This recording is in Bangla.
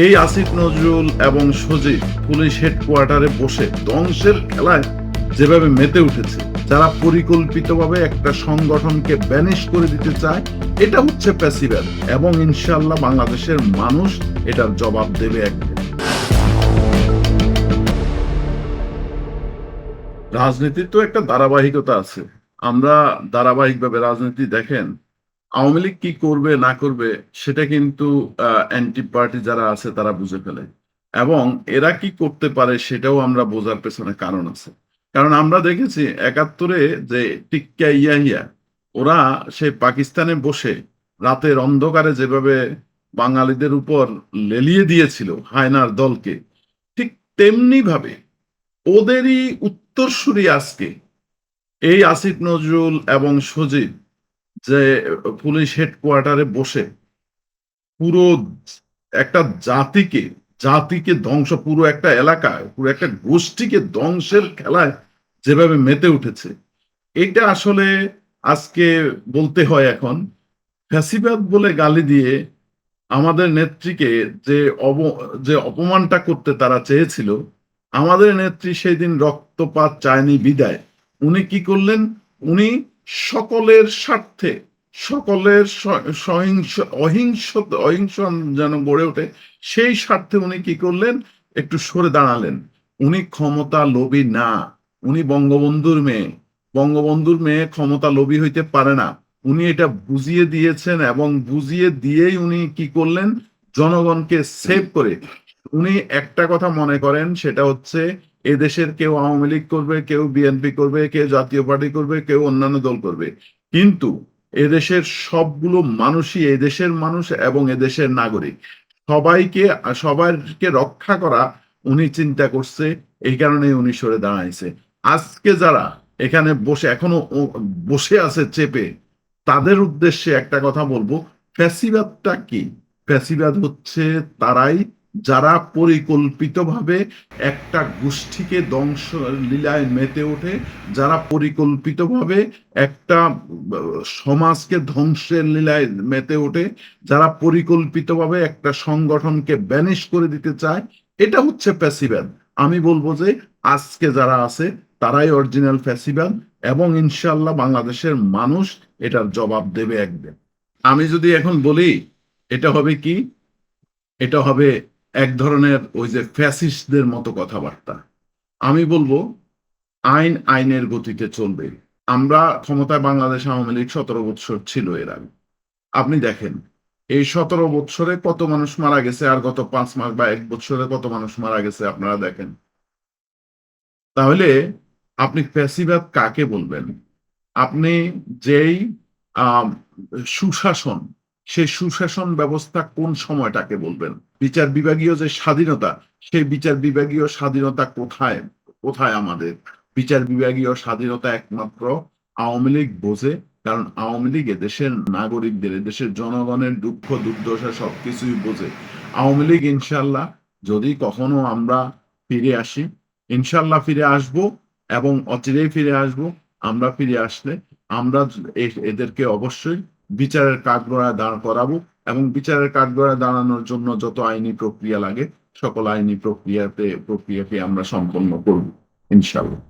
এই আসিফ নজরুল এবং সজীব পুলিশ হেডকোয়ার্টারে বসে ধ্বংসের খেলায় যেভাবে মেতে উঠেছে, যারা পরিকল্পিতভাবে একটা সংগঠনকে ব্যানিশ করে দিতে চায়, এটা হচ্ছে প্যাসিভ্যাল এবং ইনশাল্লাহ বাংলাদেশের মানুষ এটার জবাব দেবে একদিন রাজনীতির তো একটা ধারাবাহিকতা আছে। আমরা ধারাবাহিকভাবে রাজনীতি দেখেন আওয়ামী লীগ কি করবে, না করবে, সেটা কিন্তু অ্যান্টি পার্টি যারা আছে তারা বুঝে ফেলে। এবং এরা কি করতে পারে সেটাও আমরা বোঝার পেছনে কারণ আছে। কারণ আমরা দেখেছি একাত্তরে যে টিক্কা ইয়া ওরা সে পাকিস্তানে বসে রাতের অন্ধকারে যেভাবে বাঙালিদের উপর লেলিয়ে দিয়েছিল হায়নার দলকে, ঠিক তেমনি ভাবে ওদেরই উত্তরসূরি আজকে এই আসিফ নজরুল এবং সজীব যে পুলিশ হেডকোয়ার্টারে বসে পুরো একটা জাতিকে জাতিকে ধ্বংস, পুরো একটা এলাকায় পুরো একটা গোষ্ঠীকে ধ্বংসের খেলায় যেভাবে মেতে উঠেছে। এটা আসলে আজকে বলতে হয় এখন, ফ্যাসিবাদ বলে গালি দিয়ে আমাদের নেত্রীকে যে অব, যে অপমানটা করতে তারা চেয়েছিল, আমাদের নেত্রী সেই দিন রক্তপাত চায়নি বিদায়। উনি কি করলেন? উনি সকলের স্বার্থে, সকলের সহিংস, অহিংস অহিংস যেন গড়ে ওঠে, সেই স্বার্থে উনি কি করলেন? একটু সরে দাঁড়ালেন। উনি ক্ষমতা লোভী না। উনি বঙ্গবন্ধুর মেয়ে। বঙ্গবন্ধুর মেয়ে ক্ষমতা লোভী হইতে পারে না। উনি এটা বুঝিয়ে দিয়েছেন এবং বুঝিয়ে দিয়েই উনি কি করলেন? জনগণকে সেভ করে। উনি একটা কথা মনে করেন, সেটা হচ্ছে এদেশের কেউ আওয়ামী লীগ করবে, কেউ বিএনপি করবে, কেউ জাতীয় পার্টি করবে, কেউ অন্যান্য দল করবে। কিন্তু এদেশের সবগুলো মানুষই এদেশের মানুষ এবং এদেশের নাগরিক। সবাইকে সবাইকে রক্ষা করা উনি চিন্তা করছে, এই কারণে উনি সরে দাঁড়াইছে। আজকে যারা এখানে বসে, এখনও বসে আছে চেপে, তাদের উদ্দেশ্যে একটা কথা বলব। ফ্যাসিবাদটা কি? ফ্যাসিবাদ হচ্ছে তারাই যারা পরিকল্পিতভাবে একটা গোষ্ঠীকে ধ্বংস লীলায় মেতে ওঠে, যারা পরিকল্পিতভাবে একটা সমাজকে ধ্বংসের লীলায় মেতে ওঠে, যারা পরিকল্পিতভাবে একটা সংগঠনকে ব্যানিশ করে দিতে চায়, এটা হচ্ছে প্যাসিবাদ। আমি বলব যে আজকে যারা আছে, তারাই অরিজিনাল ফ্যাসিবাদ এবং ইনশাল্লাহ বাংলাদেশের মানুষ এটার জবাব দেবে একদিন। আমি যদি এখন বলি, এটা হবে কি? এটা হবে এক ধরনের ওই যে ফ্যাসিস্টদের মতো কথাবার্তা। আমি বলব, আইন আইনের গতিতে চলবে। আমরা ক্ষমতায় বাংলাদেশ আওয়ামী লীগ সতেরো বৎসর ছিল এর আগে। আপনি দেখেন, এই সতেরো বৎসরে কত মানুষ মারা গেছে আর গত পাঁচ মাস বা এক বছরে কত মানুষ মারা গেছে আপনারা দেখেন। তাহলে আপনি ফ্যাসিবাদ কাকে বলবেন? আপনি যেই সুশাসন সেই সুশাসন ব্যবস্থা কোন সময়টাকে বলবেন? বিচার বিভাগীয় যে স্বাধীনতা, সেই বিচার বিভাগীয় স্বাধীনতা কোথায়? কোথায় আমাদের? বিচার বিভাগীয় স্বাধীনতা একমাত্র আওয়ামী লীগ বোঝে, কারণ আওয়ামী লীগ দেশের নাগরিকদের দেশের জনগণের দুঃখ, দুর্দশা সবকিছুই বোঝে। আওয়ামী লীগ ইনশাল্লাহ যদি কখনো আমরা ফিরে আসি ইনশাল্লাহ ফিরে আসব এবং অচিরেই ফিরে আসব, আমরা ফিরে আসলে আমরা এদেরকে অবশ্যই বিচারের কাঠগড়ায় দাঁড় করাবো এবং বিচারের কাঠগড়ায় দাঁড়ানোর জন্য যত আইনি প্রক্রিয়া লাগে, সকল আইনি প্রক্রিয়াতে, প্রক্রিয়াকে আমরা সম্পন্ন করব ইনশাল্লাহ